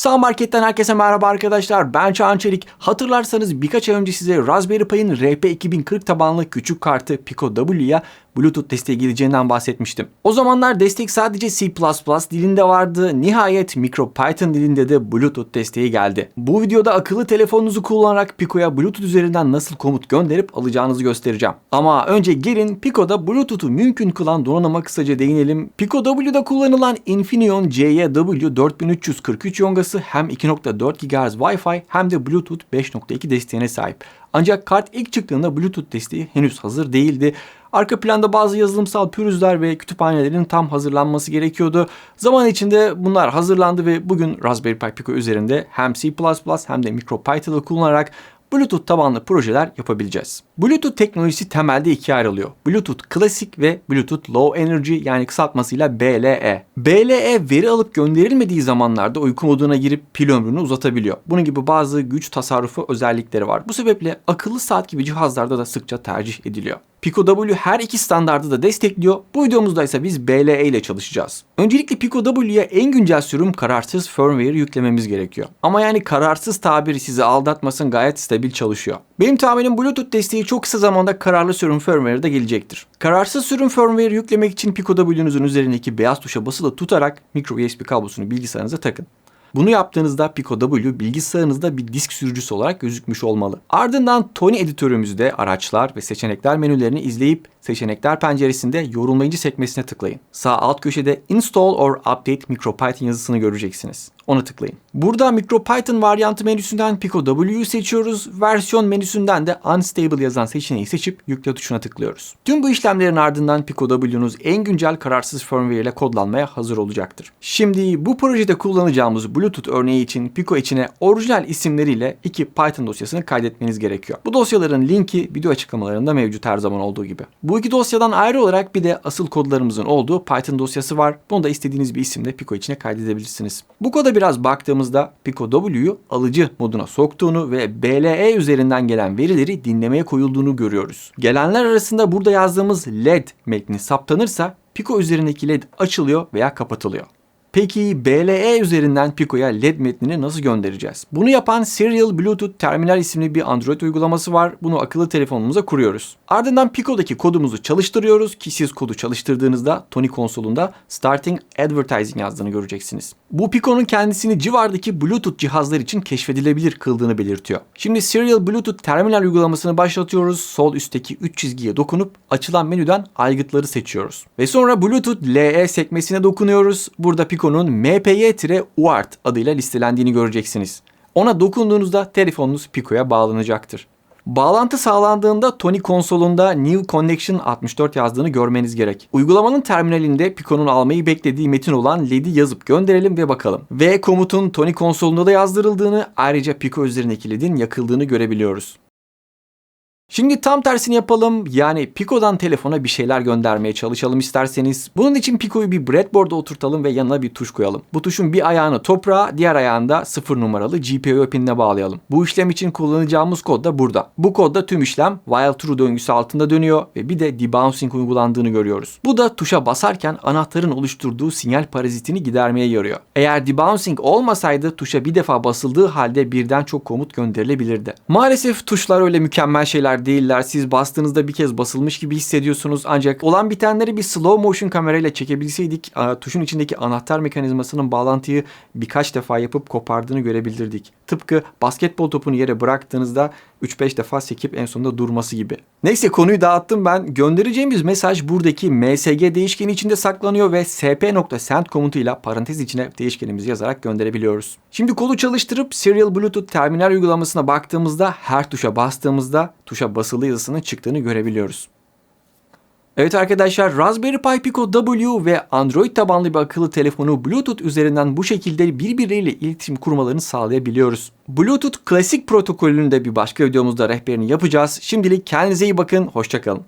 Sağ Market'ten herkese merhaba arkadaşlar. Ben Çağan Çelik. Hatırlarsanız birkaç ay önce size Raspberry Pi'nin RP2040 tabanlı küçük kartı Pico W'ya Bluetooth desteği geleceğinden bahsetmiştim. O zamanlar destek sadece C++ dilinde vardı. Nihayet MicroPython dilinde de Bluetooth desteği geldi. Bu videoda akıllı telefonunuzu kullanarak Pico'ya Bluetooth üzerinden nasıl komut gönderip alacağınızı göstereceğim. Ama önce gelin Pico'da Bluetooth'u mümkün kılan donanıma kısaca değinelim. Pico W'da kullanılan Infineon CYW 4343 yongası hem 2.4 GHz Wi-Fi hem de Bluetooth 5.2 desteğine sahip. Ancak kart ilk çıktığında Bluetooth desteği henüz hazır değildi. Arka planda bazı yazılımsal pürüzler ve kütüphanelerin tam hazırlanması gerekiyordu. Zaman içinde bunlar hazırlandı ve bugün Raspberry Pi Pico üzerinde hem C++ hem de MicroPython'ı kullanarak Bluetooth tabanlı projeler yapabileceğiz. Bluetooth teknolojisi temelde ikiye ayrılıyor. Bluetooth klasik ve Bluetooth Low Energy yani kısaltmasıyla BLE. BLE veri alıp gönderilmediği zamanlarda uyku moduna girip pil ömrünü uzatabiliyor. Bunun gibi bazı güç tasarrufu özellikleri var. Bu sebeple akıllı saat gibi cihazlarda da sıkça tercih ediliyor. Pico W her iki standardı da destekliyor. Bu videomuzda ise biz BLE ile çalışacağız. Öncelikle Pico W'ye en güncel sürüm kararsız firmware yüklememiz gerekiyor. Ama yani kararsız tabiri sizi aldatmasın gayet stabil çalışıyor. Benim tahminim Bluetooth desteği çok kısa zamanda kararlı sürüm firmware'da gelecektir. Kararsız sürüm firmware yüklemek için Pico W'nuzun üzerindeki beyaz tuşa basılı tutarak micro USB kablosunu bilgisayarınıza takın. Bunu yaptığınızda Pico W bilgisayarınızda bir disk sürücüsü olarak gözükmüş olmalı. Ardından Tony editörümüzde araçlar ve seçenekler menülerini izleyip seçenekler penceresinde yorumlayıcı sekmesine tıklayın. Sağ alt köşede Install or Update MicroPython yazısını göreceksiniz. Ona tıklayın. Burada MicroPython varyantı menüsünden Pico W'yu seçiyoruz. Versiyon menüsünden de Unstable yazan seçeneği seçip yükle tuşuna tıklıyoruz. Tüm bu işlemlerin ardından Pico W'nuz en güncel kararsız firmware ile kodlanmaya hazır olacaktır. Şimdi bu projede kullanacağımız Bluetooth örneği için Pico içine orijinal isimleriyle iki Python dosyasını kaydetmeniz gerekiyor. Bu dosyaların linki video açıklamalarında mevcut her zaman olduğu gibi. Bu iki dosyadan ayrı olarak bir de asıl kodlarımızın olduğu Python dosyası var. Bunu da istediğiniz bir isimle Pico içine kaydedebilirsiniz. Bu koda biraz baktığımızda Pico W'yu alıcı moduna soktuğunu ve BLE üzerinden gelen verileri dinlemeye koyulduğunu görüyoruz. Gelenler arasında burada yazdığımız LED metni saptanırsa Pico üzerindeki LED açılıyor veya kapatılıyor. Peki BLE üzerinden Pico'ya LED metnini nasıl göndereceğiz? Bunu yapan Serial Bluetooth Terminal isimli bir Android uygulaması var. Bunu akıllı telefonumuza kuruyoruz. Ardından Pico'daki kodumuzu çalıştırıyoruz ki siz kodu çalıştırdığınızda Tony konsolunda Starting Advertising yazdığını göreceksiniz. Bu Pico'nun kendisini civardaki Bluetooth cihazlar için keşfedilebilir kıldığını belirtiyor. Şimdi Serial Bluetooth Terminal uygulamasını başlatıyoruz. Sol üstteki 3 çizgiye dokunup açılan menüden aygıtları seçiyoruz. Ve sonra Bluetooth LE sekmesine dokunuyoruz. Burada Pico Pico'nun MPY-UART adıyla listelendiğini göreceksiniz. Ona dokunduğunuzda telefonunuz Pico'ya bağlanacaktır. Bağlantı sağlandığında Tony konsolunda New Connection 64 yazdığını görmeniz gerek. Uygulamanın terminalinde Pico'nun almayı beklediği metin olan LED'i yazıp gönderelim ve bakalım. V komutun Tony konsolunda da yazdırıldığını ayrıca Pico üzerindeki LED'in yakıldığını görebiliyoruz. Şimdi tam tersini yapalım. Yani Pico'dan telefona bir şeyler göndermeye çalışalım isterseniz. Bunun için Pico'yu bir breadboard'a oturtalım ve yanına bir tuş koyalım. Bu tuşun bir ayağını toprağa, diğer ayağında 0 numaralı GPIO pinine bağlayalım. Bu işlem için kullanacağımız kod da burada. Bu kodda tüm işlem while true döngüsü altında dönüyor ve bir de debouncing uygulandığını görüyoruz. Bu da tuşa basarken anahtarın oluşturduğu sinyal parazitini gidermeye yarıyor. Eğer debouncing olmasaydı tuşa bir defa basıldığı halde birden çok komut gönderilebilirdi. Maalesef tuşlar öyle mükemmel şeyler değiller. Siz bastığınızda bir kez basılmış gibi hissediyorsunuz. Ancak olan bitenleri bir slow motion kamerayla çekebilseydik tuşun içindeki anahtar mekanizmasının bağlantıyı birkaç defa yapıp kopardığını görebilirdik. Tıpkı basketbol topunu yere bıraktığınızda 3-5 defa sekip en sonunda durması gibi. Neyse konuyu dağıttım ben. Göndereceğimiz mesaj buradaki msg değişkeni içinde saklanıyor ve sp.send komutuyla parantez içine değişkenimizi yazarak gönderebiliyoruz. Şimdi kodu çalıştırıp Serial Bluetooth terminal uygulamasına baktığımızda her tuşa bastığımızda tuşa basılı yazısının çıktığını görebiliyoruz. Evet arkadaşlar Raspberry Pi Pico W ve Android tabanlı bir akıllı telefonu Bluetooth üzerinden bu şekilde birbirleriyle iletişim kurmalarını sağlayabiliyoruz. Bluetooth klasik protokolünün de bir başka videomuzda rehberini yapacağız. Şimdilik kendinize iyi bakın, hoşçakalın.